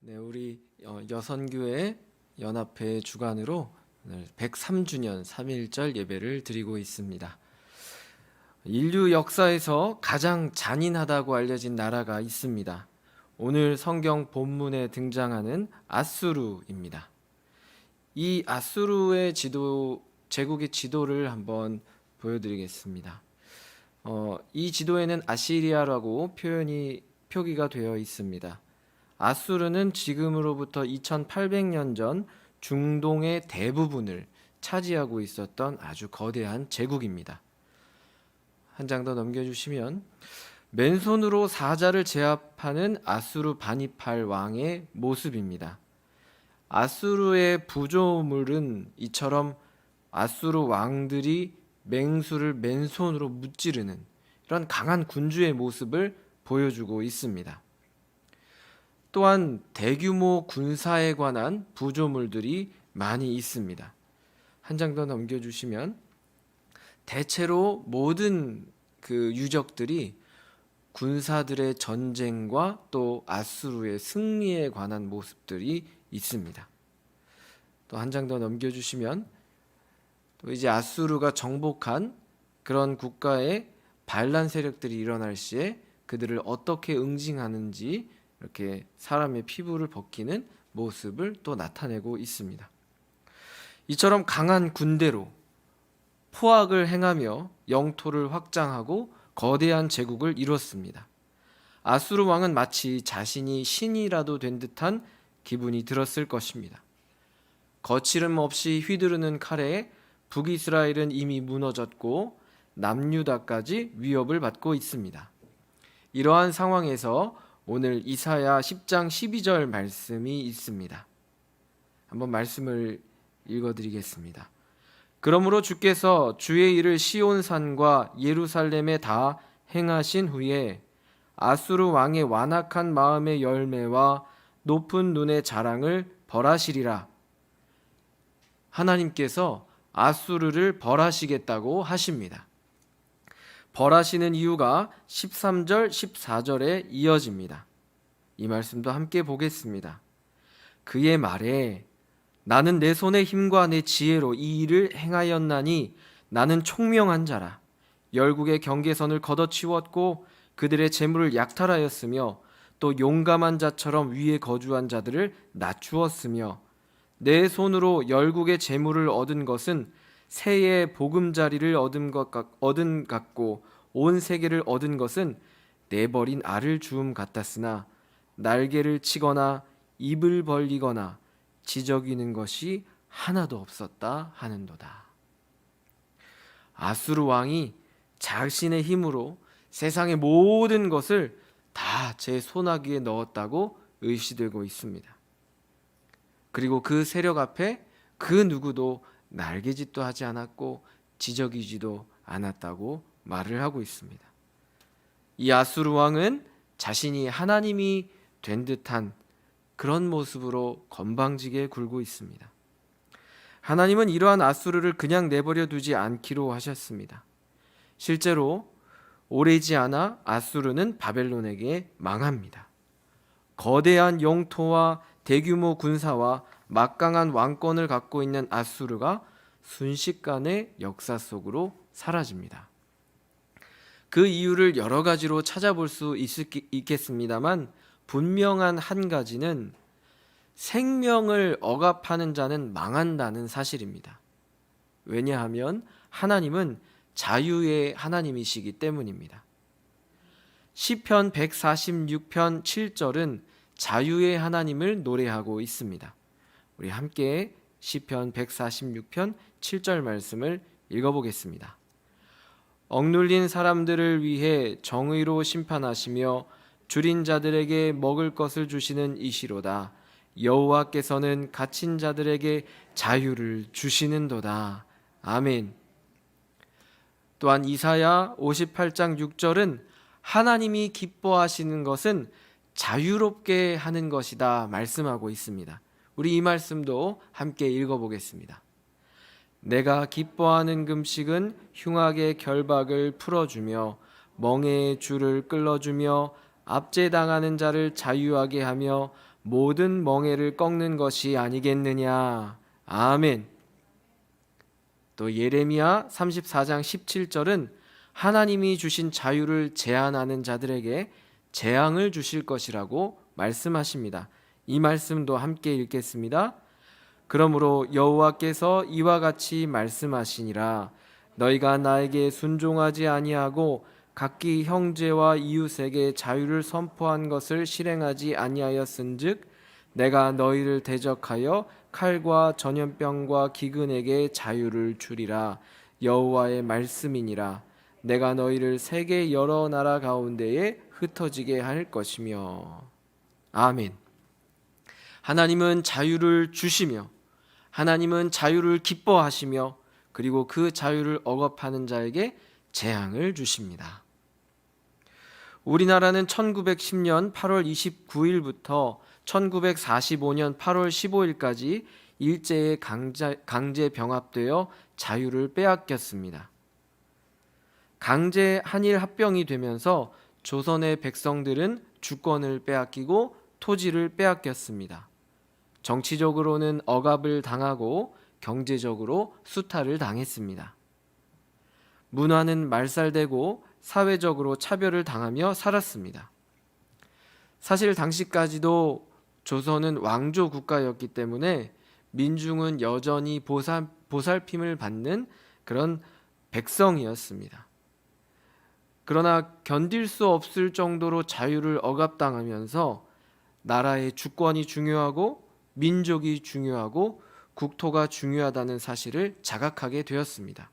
네, 우리 어, 여선교회 연합회 주관으로 오늘 103주년 3.1절 예배를 드리고 있습니다. 인류 역사에서 가장 잔인하다고 알려진 나라가 있습니다. 오늘 성경 본문에 등장하는 아수르입니다. 이 아수르의 지도 제국의 지도를 한번 보여드리겠습니다. 어, 이 지도에는 아시리아라고 표현이 표기가 되어 있습니다. 아수르는 지금으로부터 2800년 전 중동의 대부분을 차지하고 있었던 아주 거대한 제국입니다. 한 장 더 넘겨주시면 맨손으로 사자를 제압하는 아수르 바니팔 왕의 모습입니다. 아수르의 부조물은 이처럼 아수르 왕들이 맹수를 맨손으로 무찌르는 이런 강한 군주의 모습을 보여주고 있습니다. 또한 대규모 군사에 관한 부조물들이 많이 있습니다. 한 장 더 넘겨주시면 대체로 모든 그 유적들이 군사들의 전쟁과 또 아수르의 승리에 관한 모습들이 있습니다. 또 한 장 더 넘겨주시면 또 이제 아수르가 정복한 그런 국가의 반란 세력들이 일어날 시에 그들을 어떻게 응징하는지 이렇게 사람의 피부를 벗기는 모습을 또 나타내고 있습니다. 이처럼 강한 군대로 포악을 행하며 영토를 확장하고 거대한 제국을 이뤘습니다. 아수르 왕은 마치 자신이 신이라도 된 듯한 기분이 들었을 것입니다. 거칠음 없이 휘두르는 칼에 북이스라엘은 이미 무너졌고 남유다까지 위협을 받고 있습니다. 이러한 상황에서 오늘 이사야 10장 12절 말씀이 있습니다. 한번 말씀을 읽어 드리겠습니다. 그러므로 주께서 주의 일을 시온 산과 예루살렘에 다 행하신 후에 아수르 왕의 완악한 마음의 열매와 높은 눈의 자랑을 벌하시리라. 하나님께서 아수르를 벌하시겠다고 하십니다. 벌하시는 이유가 13절, 14절에 이어집니다. 이 말씀도 함께 보겠습니다. 그의 말에 나는 내 손의 힘과 내 지혜로 이 일을 행하였나니 나는 총명한 자라. 열국의 경계선을 걷어치웠고 그들의 재물을 약탈하였으며 또 용감한 자처럼 위에 거주한 자들을 낮추었으며 내 손으로 열국의 재물을 얻은 것은 새의 보금자리를 얻은 것 같- 얻은 같고 온 세계를 얻은 것은 내버린 알을 주움 같았으나 날개를 치거나 입을 벌리거나 지저귀는 것이 하나도 없었다 하는도다. 아수르 왕이 자신의 힘으로 세상의 모든 것을 다 제 손아귀에 넣었다고 의시되고 있습니다. 그리고 그 세력 앞에 그 누구도 날개짓도 하지 않았고 지적이지도 않았다고 말을 하고 있습니다. 이 아수르 왕은 자신이 하나님이 된 듯한 그런 모습으로 건방지게 굴고 있습니다. 하나님은 이러한 아수르를 그냥 내버려 두지 않기로 하셨습니다. 실제로 오래지 않아 아수르는 바벨론에게 망합니다. 거대한 영토와 대규모 군사와 막강한 왕권을 갖고 있는 아수르가 순식간에 역사 속으로 사라집니다. 그 이유를 여러 가지로 찾아볼 수 있- 있겠습니다만 분명한 한 가지는 생명을 억압하는 자는 망한다는 사실입니다. 왜냐하면 하나님은 자유의 하나님이시기 때문입니다. 시편 146편 7절은 자유의 하나님을 노래하고 있습니다. 우리 함께 시편 146편 7절 말씀을 읽어보겠습니다. 억눌린 사람들을 위해 정의로 심판하시며 줄인 자들에게 먹을 것을 주시는 이시로다. 여호와께서는 갇힌 자들에게 자유를 주시는도다. 아멘. 또한 이사야 58장 6절은 하나님이 기뻐하시는 것은 자유롭게 하는 것이다 말씀하고 있습니다. 우리 이 말씀도 함께 읽어보겠습니다. 내가 기뻐하는 금식은 흉악의 결박을 풀어주며 멍에의 줄을 끌어주며 압제당하는 자를 자유하게 하며 모든 멍에를 꺾는 것이 아니겠느냐. 아멘. 또 예레미야 34장 17절은 하나님이 주신 자유를 제한하는 자들에게 재앙을 주실 것이라고 말씀하십니다. 이 말씀도 함께 읽겠습니다. 그러므로 여호와께서 이와 같이 말씀하시니라 너희가 나에게 순종하지 아니하고 각기 형제와 이웃에게 자유를 선포한 것을 실행하지 아니하였은즉 내가 너희를 대적하여 칼과 전염병과 기근에게 자유를 주리라 여호와의 말씀이니라 내가 너희를 세계 여러 나라 가운데에 흩어지게 할 것이며 아멘. 하나님은 자유를 주시며 하나님은 자유를 기뻐하시며 그리고 그 자유를 억압하는 자에게 재앙을 주십니다. 우리나라는 1910년 8월 29일부터 1945년 8월 15일까지 일제에 강제, 강제 병합되어 자유를 빼앗겼습니다. 강제 한일 합병이 되면서 조선의 백성들은 주권을 빼앗기고 토지를 빼앗겼습니다. 정치적으로는 억압을 당하고 경제적으로 수탈을 당했습니다. 문화는 말살되고 사회적으로 차별을 당하며 살았습니다. 사실 당시까지도 조선은 왕조 국가였기 때문에 민중은 여전히 보살, 보살핌을 받는 그런 백성이었습니다. 그러나 견딜 수 없을 정도로 자유를 억압당하면서 나라의 주권이 중요하고 민족이 중요하고 국토가 중요하다는 사실을 자각하게 되었습니다.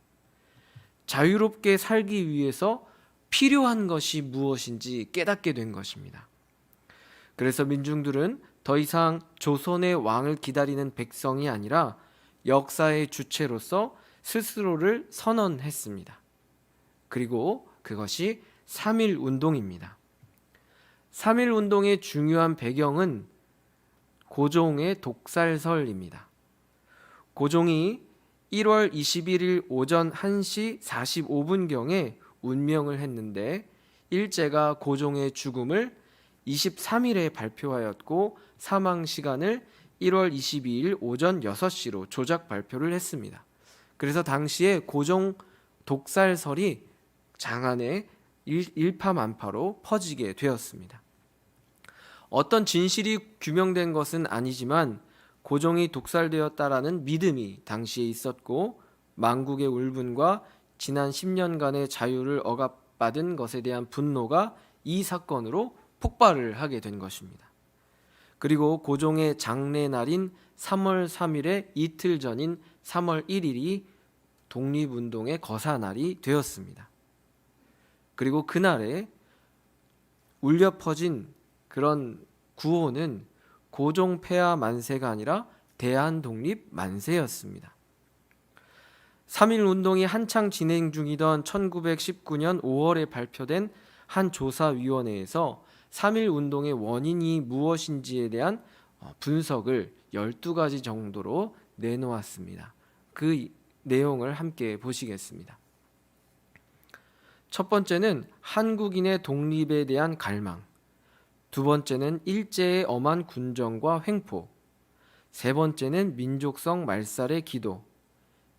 자유롭게 살기 위해서 필요한 것이 무엇인지 깨닫게 된 것입니다. 그래서 민중들은 더 이상 조선의 왕을 기다리는 백성이 아니라 역사의 주체로서 스스로를 선언했습니다. 그리고 그것이 3.1 운동입니다. 3.1 운동의 중요한 배경은 고종의 독살설입니다. 고종이 1월 21일 오전 1시 45분경에 운명을 했는데 일제가 고종의 죽음을 23일에 발표하였고 사망 시간을 1월 22일 오전 6시로 조작 발표를 했습니다. 그래서 당시에 고종 독살설이 장안에 일파만파로 퍼지게 되었습니다. 어떤 진실이 규명된 것은 아니지만 고종이 독살되었다라는 믿음이 당시에 있었고 망국의 울분과 지난 10년간의 자유를 억압받은 것에 대한 분노가 이 사건으로 폭발을 하게 된 것입니다. 그리고 고종의 장례날인 3월 3일의 이틀 전인 3월 1일이 독립운동의 거사날이 되었습니다. 그리고 그날에 울려 퍼진 그런 구호는 고종 폐하 만세가 아니라 대한 독립 만세였습니다. 3.1 운동이 한창 진행 중이던 1919년 5월에 발표된 한 조사위원회에서 3.1 운동의 원인이 무엇인지에 대한 어, 분석을 12가지 정도로 내놓았습니다. 그 내용을 함께 보시겠습니다. 첫 번째는 한국인의 독립에 대한 갈망. 두 번째는 일제의 엄한 군정과 횡포. 세 번째는 민족성 말살의 기도.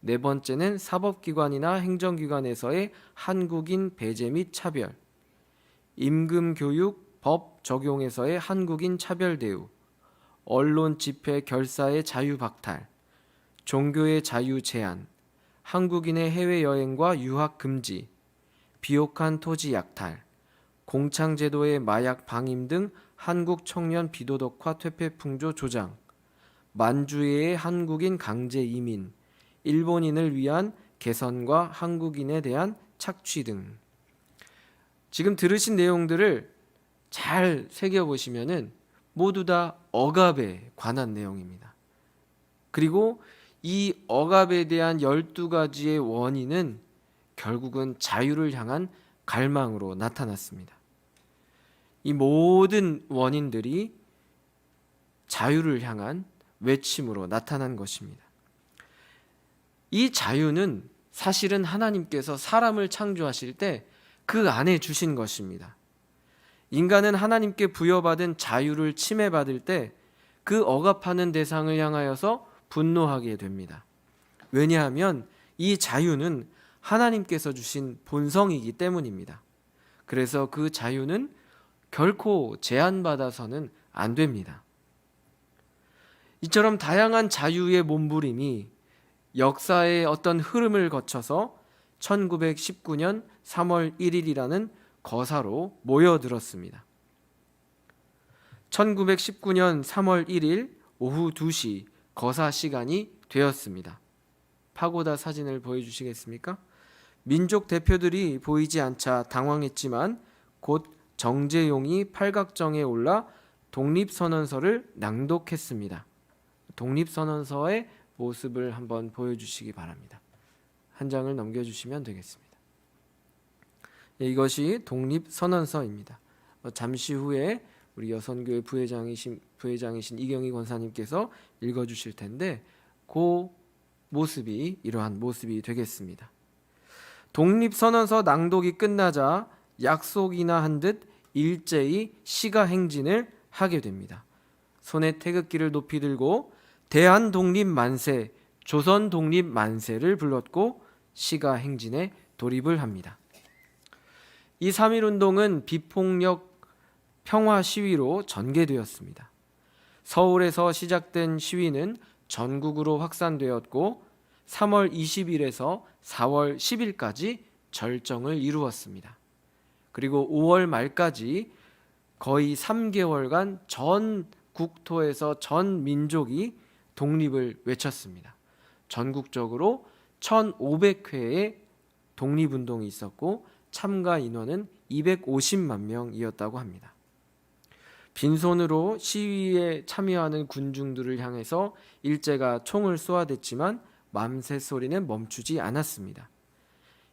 네 번째는 사법기관이나 행정기관에서의 한국인 배제 및 차별. 임금 교육 법 적용에서의 한국인 차별 대우. 언론 집회 결사의 자유 박탈. 종교의 자유 제한. 한국인의 해외 여행과 유학 금지. 비옥한 토지 약탈, 공창제도의 마약 방임 등 한국 청년 비도덕화 퇴폐 풍조 조장, 만주의 한국인 강제 이민, 일본인을 위한 개선과 한국인에 대한 착취 등 지금 들으신 내용들을 잘 새겨보시면은 모두 다 억압에 관한 내용입니다. 그리고 이 억압에 대한 12가지의 원인은 결국은 자유를 향한 갈망으로 나타났습니다. 이 모든 원인들이 자유를 향한 외침으로 나타난 것입니다. 이 자유는 사실은 하나님께서 사람을 창조하실 때 그 안에 주신 것입니다. 인간은 하나님께 부여받은 자유를 침해받을 때 그 억압하는 대상을 향하여서 분노하게 됩니다. 왜냐하면 이 자유는 하나님께서 주신 본성이기 때문입니다. 그래서 그 자유는 결코 제한받아서는 안 됩니다. 이처럼 다양한 자유의 몸부림이 역사의 어떤 흐름을 거쳐서 1919년 3월 1일이라는 거사로 모여들었습니다. 1919년 3월 1일 오후 2시 거사 시간이 되었습니다. 파고다 사진을 보여주시겠습니까? 민족 대표들이 보이지 않자 당황했지만 곧 정재용이 팔각정에 올라 독립선언서를 낭독했습니다. 독립선언서의 모습을 한번 보여주시기 바랍니다. 한 장을 넘겨주시면 되겠습니다. 예, 이것이 독립선언서입니다. 어, 잠시 후에 우리 여선교회 부회장이신 부회장이신 이경희 권사님께서 읽어주실 텐데 그 모습이 이러한 모습이 되겠습니다. 독립선언서 낭독이 끝나자 약속이나 한 듯 일제히 시가 행진을 하게 됩니다. 손에 태극기를 높이 들고 대한 독립 만세, 조선 독립 만세를 불렀고 시가 행진에 돌입을 합니다. 이 3.1 운동은 비폭력 평화 시위로 전개되었습니다. 서울에서 시작된 시위는 전국으로 확산되었고 3월 20일에서 4월 10일까지 절정을 이루었습니다. 그리고 5월 말까지 거의 3개월간 전 국토에서 전 민족이 독립을 외쳤습니다. 전국적으로 1,500회의 독립운동이 있었고 참가 인원은 250만 명이었다고 합니다. 빈손으로 시위에 참여하는 군중들을 향해서 일제가 총을 쏘아댔지만 맘새 소리는 멈추지 않았습니다.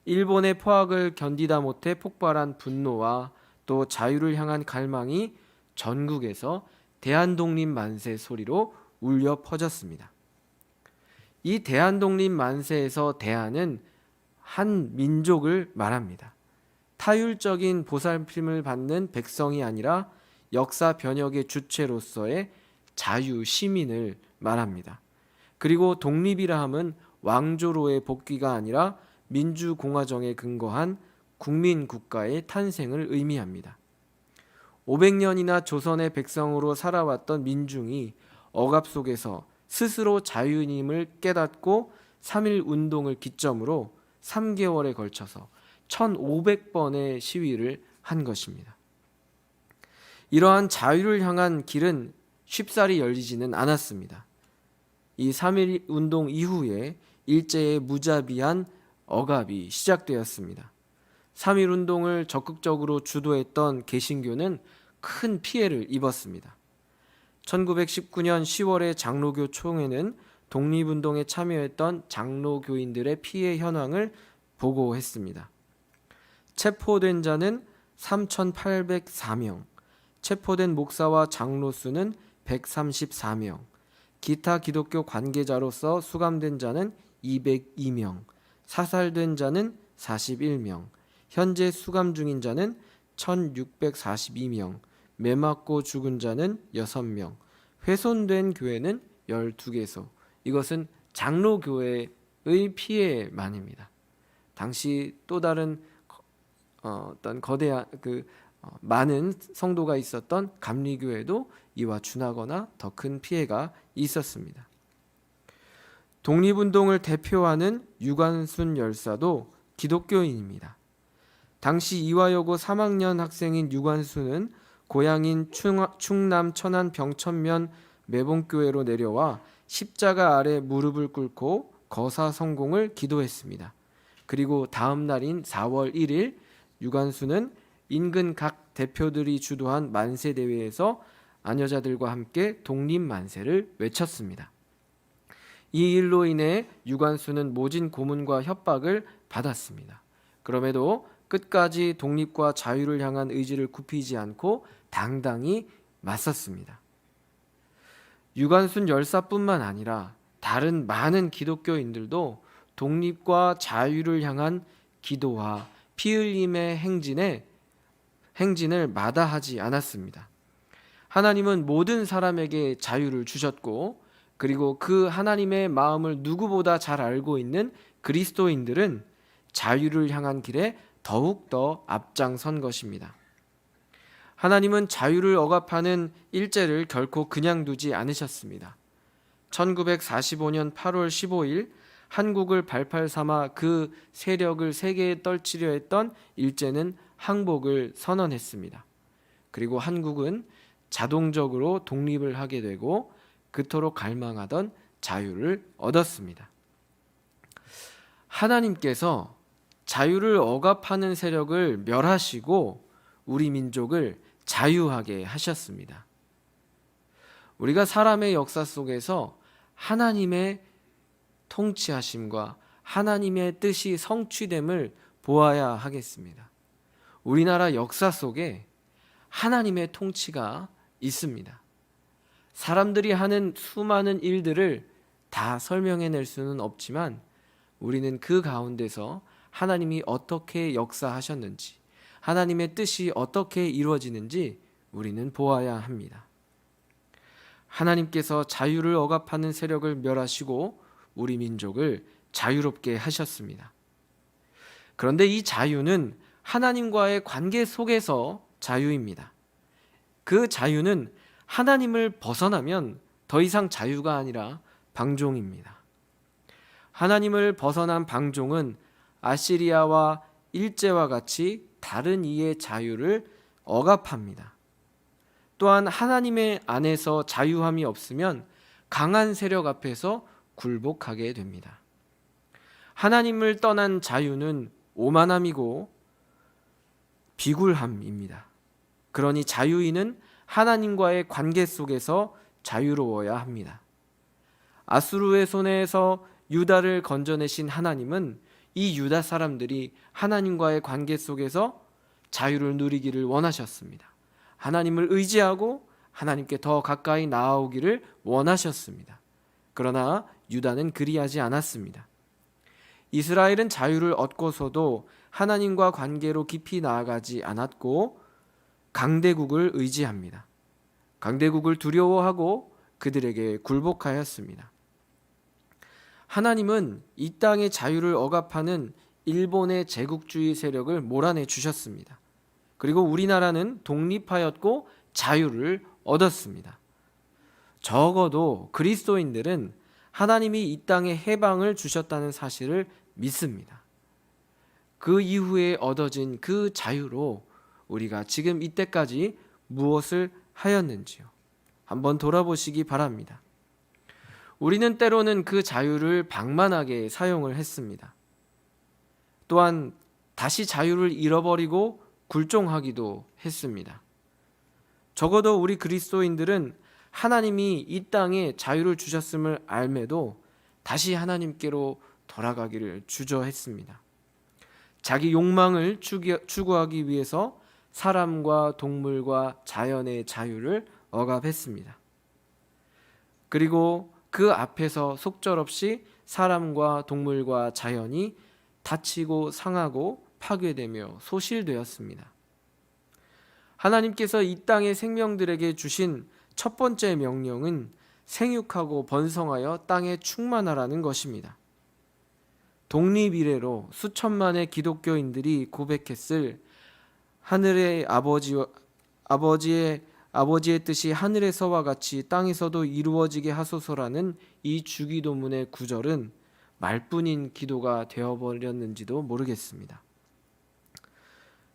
일본의 포악을 견디다 못해 폭발한 분노와 또 자유를 향한 갈망이 전국에서 대한독립 만세 소리로 울려 퍼졌습니다. 이 대한 독립 만세에서 대한은 한 민족을 말합니다. 타율적인 보살핌을 받는 백성이 아니라 역사 변혁의 주체로서의 자유 시민을 말합니다. 그리고 독립이라 함은 왕조로의 복귀가 아니라 민주공화정에 근거한 국민 국가의 탄생을 의미합니다. 500년이나 조선의 백성으로 살아왔던 민중이 억압 속에서 스스로 자유임을 깨닫고 3.1 운동을 기점으로 3개월에 걸쳐서 1500번의 시위를 한 것입니다. 이러한 자유를 향한 길은 쉽사리 열리지는 않았습니다. 이3.1 운동 이후에 일제의 무자비한 억압이 시작되었습니다. 3.1 운동을 적극적으로 주도했던 개신교는 큰 피해를 입었습니다. 1919년 10월의 장로교 총회는 독립운동에 참여했던 장로교인들의 피해 현황을 보고했습니다. 체포된 자는 3,804명, 체포된 목사와 장로 수는 134명, 기타 기독교 관계자로서 수감된 자는 202명, 사살된 자는 41명, 현재 수감 중인 자는 1642명, 매 맞고 죽은 자는 6명, 훼손된 교회는 12개소. 이것은 장로 교회의 피해만입니다. 당시 또 다른 어, 어떤 거대한 그 어, 많은 성도가 있었던 감리교회도 이와 준하거나 더 큰 피해가 있었습니다. 독립운동을 대표하는 유관순 열사도 기독교인입니다. 당시 이화여고 3학년 학생인 유관순은 고향인 충남 천안 병천면 매봉교회로 내려와 십자가 아래 무릎을 꿇고 거사 성공을 기도했습니다. 그리고 다음 날인 4월 1일 유관순은 인근 각 대표들이 주도한 만세 대회에서 아녀자들과 함께 독립 만세를 외쳤습니다. 이 일로 인해 유관순은 모진 고문과 협박을 받았습니다. 그럼에도 끝까지 독립과 자유를 향한 의지를 굽히지 않고 당당히 맞섰습니다. 유관순 열사뿐만 아니라 다른 많은 기독교인들도 독립과 자유를 향한 기도와 피 흘림의 행진에 행진을 마다하지 않았습니다. 하나님은 모든 사람에게 자유를 주셨고 그리고 그 하나님의 마음을 누구보다 잘 알고 있는 그리스도인들은 자유를 향한 길에 더욱더 앞장선 것입니다. 하나님은 자유를 억압하는 일제를 결코 그냥 두지 않으셨습니다. 1945년 8월 15일 한국을 발팔 삼아 그 세력을 세계에 떨치려 했던 일제는 항복을 선언했습니다. 그리고 한국은 자동적으로 독립을 하게 되고 그토록 갈망하던 자유를 얻었습니다. 하나님께서 자유를 억압하는 세력을 멸하시고 우리 민족을 자유하게 하셨습니다. 우리가 사람의 역사 속에서 하나님의 통치하심과 하나님의 뜻이 성취됨을 보아야 하겠습니다. 우리나라 역사 속에 하나님의 통치가 있습니다. 사람들이 하는 수많은 일들을 다 설명해낼 수는 없지만 우리는 그 가운데서 하나님이 어떻게 역사하셨는지, 하나님의 뜻이 어떻게 이루어지는지 우리는 보아야 합니다. 하나님께서 자유를 억압하는 세력을 멸하시고 우리 민족을 자유롭게 하셨습니다. 그런데 이 자유는 하나님과의 관계 속에서 자유입니다. 그 자유는 하나님을 벗어나면 더 이상 자유가 아니라 방종입니다. 하나님을 벗어난 방종은 아시리아와 일제와 같이 다른 이의 자유를 억압합니다. 또한 하나님의 안에서 자유함이 없으면 강한 세력 앞에서 굴복하게 됩니다. 하나님을 떠난 자유는 오만함이고 비굴함입니다. 그러니 자유인은 하나님과의 관계 속에서 자유로워야 합니다. 아수르의 손에서 유다를 건져내신 하나님은 이 유다 사람들이 하나님과의 관계 속에서 자유를 누리기를 원하셨습니다. 하나님을 의지하고 하나님께 더 가까이 나아오기를 원하셨습니다. 그러나 유다는 그리하지 않았습니다. 이스라엘은 자유를 얻고서도 하나님과 관계로 깊이 나아가지 않았고 강대국을 의지합니다. 강대국을 두려워하고 그들에게 굴복하였습니다. 하나님은 이 땅의 자유를 억압하는 일본의 제국주의 세력을 몰아내 주셨습니다. 그리고 우리나라는 독립하였고 자유를 얻었습니다. 적어도 그리스도인들은 하나님이 이 땅에 해방을 주셨다는 사실을 믿습니다. 그 이후에 얻어진 그 자유로 우리가 지금 이때까지 무엇을 하였는지요. 한번 돌아보시기 바랍니다. 우리는 때로는 그 자유를 방만하게 사용을 했습니다. 또한 다시 자유를 잃어버리고 굴종하기도 했습니다. 적어도 우리 그리스도인들은 하나님이 이 땅에 자유를 주셨음을 알매도 다시 하나님께로 돌아가기를 주저했습니다. 자기 욕망을 추구하기 위해서 사람과 동물과 자연의 자유를 억압했습니다. 그리고 그 앞에서 속절없이 사람과 동물과 자연이 다치고 상하고 파괴되며 소실되었습니다. 하나님께서 이 땅의 생명들에게 주신 첫 번째 명령은 생육하고 번성하여 땅에 충만하라는 것입니다. 독립 이래로 수천만의 기독교인들이 고백했을 하늘의 아버지 아버지의 아버지의 뜻이 하늘에서와 같이 땅에서도 이루어지게 하소서라는 이 주기도문의 구절은 말뿐인 기도가 되어버렸는지도 모르겠습니다.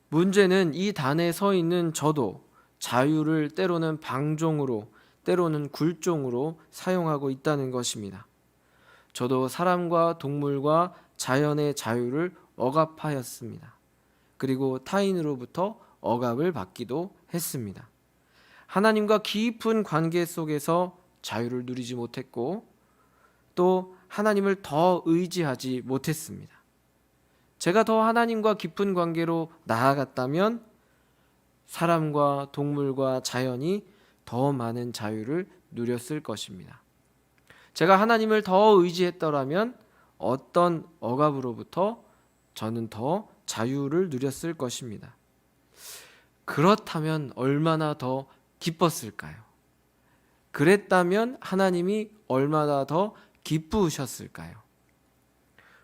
문제는 이 단에 서 있는 저도 자유를 때로는 방종으로 때로는 굴종으로 사용하고 있다는 것입니다. 저도 사람과 동물과 자연의 자유를 억압하였습니다. 그리고 타인으로부터 억압을 받기도 했습니다. 하나님과 깊은 관계 속에서 자유를 누리지 못했고 또 하나님을 더 의지하지 못했습니다. 제가 더 하나님과 깊은 관계로 나아갔다면 사람과 동물과 자연이 더 많은 자유를 누렸을 것입니다. 제가 하나님을 더 의지했더라면 어떤 억압으로부터 저는 더 자유를 누렸을 것입니다. 그렇다면 얼마나 더 기뻤을까요? 그랬다면 하나님이 얼마나 더 기쁘셨을까요?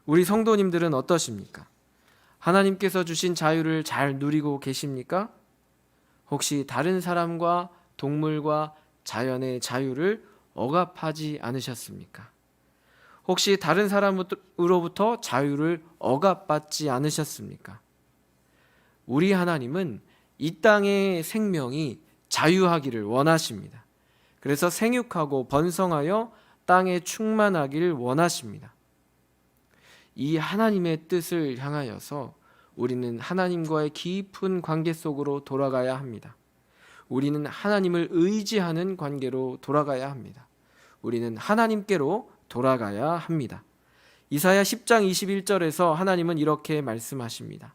우리 성도님들은 어떠십니까? 하나님께서 주신 자유를 잘 누리고 계십니까? 혹시 다른 사람과 동물과 자연의 자유를 억압하지 않으셨습니까? 혹시 다른 사람으로부터 자유를 억압받지 않으셨습니까? 우리 하나님은 이 땅의 생명이 자유하기를 원하십니다. 그래서 생육하고 번성하여 땅에 충만하기를 원하십니다. 이 하나님의 뜻을 향하여서 우리는 하나님과의 깊은 관계 속으로 돌아가야 합니다. 우리는 하나님을 의지하는 관계로 돌아가야 합니다. 우리는 하나님께로 돌아가야 합니다. 이사야 10장 21절에서 하나님은 이렇게 말씀하십니다.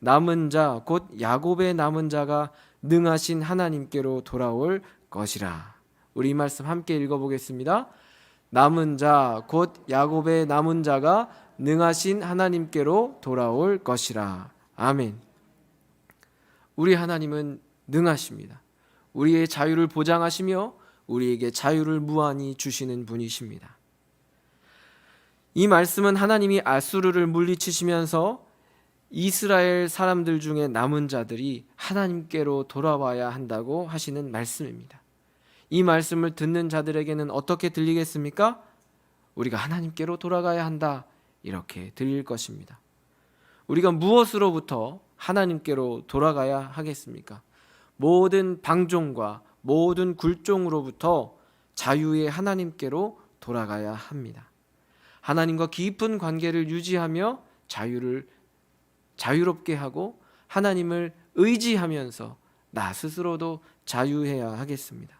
남은 자 곧 야곱의 남은 자가 능하신 하나님께로 돌아올 것이라. 우리 이 말씀 함께 읽어 보겠습니다. 남은 자 곧 야곱의 남은 자가 능하신 하나님께로 돌아올 것이라. 아멘. 우리 하나님은 능하십니다. 우리의 자유를 보장하시며 우리에게 자유를 무한히 주시는 분이십니다. 이 말씀은 하나님이 아수르를 물리치시면서 이스라엘 사람들 중에 남은 자들이 하나님께로 돌아와야 한다고 하시는 말씀입니다. 이 말씀을 듣는 자들에게는 어떻게 들리겠습니까? 우리가 하나님께로 돌아가야 한다. 이렇게 들릴 것입니다. 우리가 무엇으로부터 하나님께로 돌아가야 하겠습니까? 모든 방종과 모든 굴종으로부터 자유의 하나님께로 돌아가야 합니다. 하나님과 깊은 관계를 유지하며 자유를 자유롭게 하고 하나님을 의지하면서 나 스스로도 자유해야 하겠습니다.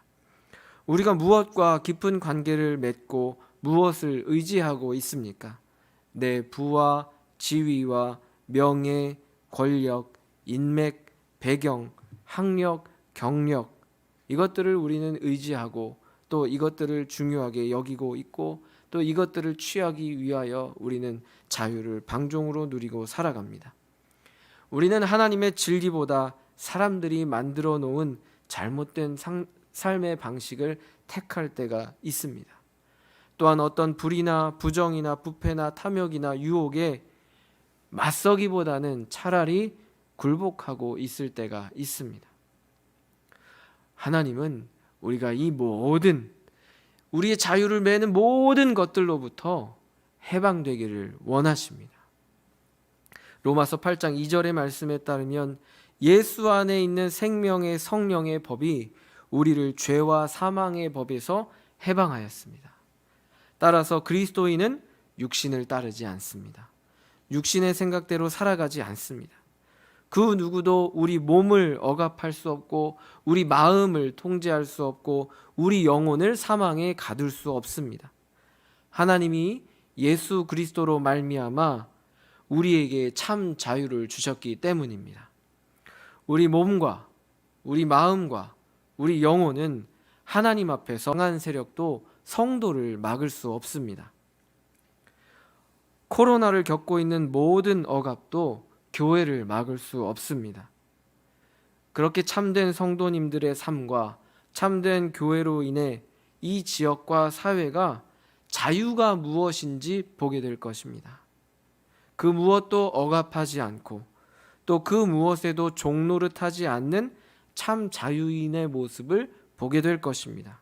우리가 무엇과 깊은 관계를 맺고 무엇을 의지하고 있습니까? 내 부와 지위와 명예, 권력, 인맥, 배경, 학력, 경력 이것들을 우리는 의지하고 또 이것들을 중요하게 여기고 있고 또 이것들을 취하기 위하여 우리는 자유를 방종으로 누리고 살아갑니다. 우리는 하나님의 진리보다 사람들이 만들어 놓은 잘못된 상, 삶의 방식을 택할 때가 있습니다. 또한 어떤 불이나 부정이나 부패나 탐욕이나 유혹에 맞서기보다는 차라리 굴복하고 있을 때가 있습니다. 하나님은 우리가 이 모든 우리의 자유를 매는 모든 것들로부터 해방되기를 원하십니다. 로마서 8장 2절의 말씀에 따르면 예수 안에 있는 생명의 성령의 법이 우리를 죄와 사망의 법에서 해방하였습니다. 따라서 그리스도인은 육신을 따르지 않습니다. 육신의 생각대로 살아가지 않습니다. 그 누구도 우리 몸을 억압할 수 없고 우리 마음을 통제할 수 없고 우리 영혼을 사망에 가둘 수 없습니다. 하나님이 예수 그리스도로 말미암아 우리에게 참 자유를 주셨기 때문입니다. 우리 몸과 우리 마음과 우리 영혼은 하나님 앞에서 강한 세력도 성도를 막을 수 없습니다. 코로나를 겪고 있는 모든 억압도 교회를 막을 수 없습니다. 그렇게 참된 성도님들의 삶과 참된 교회로 인해 이 지역과 사회가 자유가 무엇인지 보게 될 것입니다. 그 무엇도 억압하지 않고 또 그 무엇에도 종노릇하지 않는 참 자유인의 모습을 보게 될 것입니다.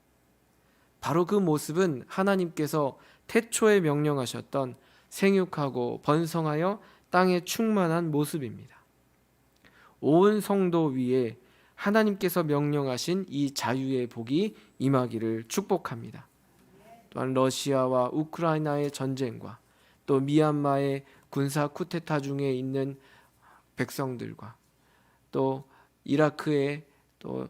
바로 그 모습은 하나님께서 태초에 명령하셨던 생육하고 번성하여 땅에 충만한 모습입니다. 온 성도 위에 하나님께서 명령하신 이 자유의 복이 임하기를 축복합니다. 또한 러시아와 우크라이나의 전쟁과 또 미얀마의 군사 쿠데타 중에 있는 백성들과 또 이라크의 또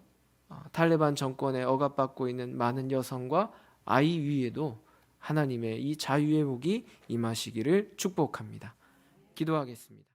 어, 탈레반 정권에 억압받고 있는 많은 여성과 아이 위에도 하나님의 이 자유의 복이 임하시기를 축복합니다. 기도하겠습니다.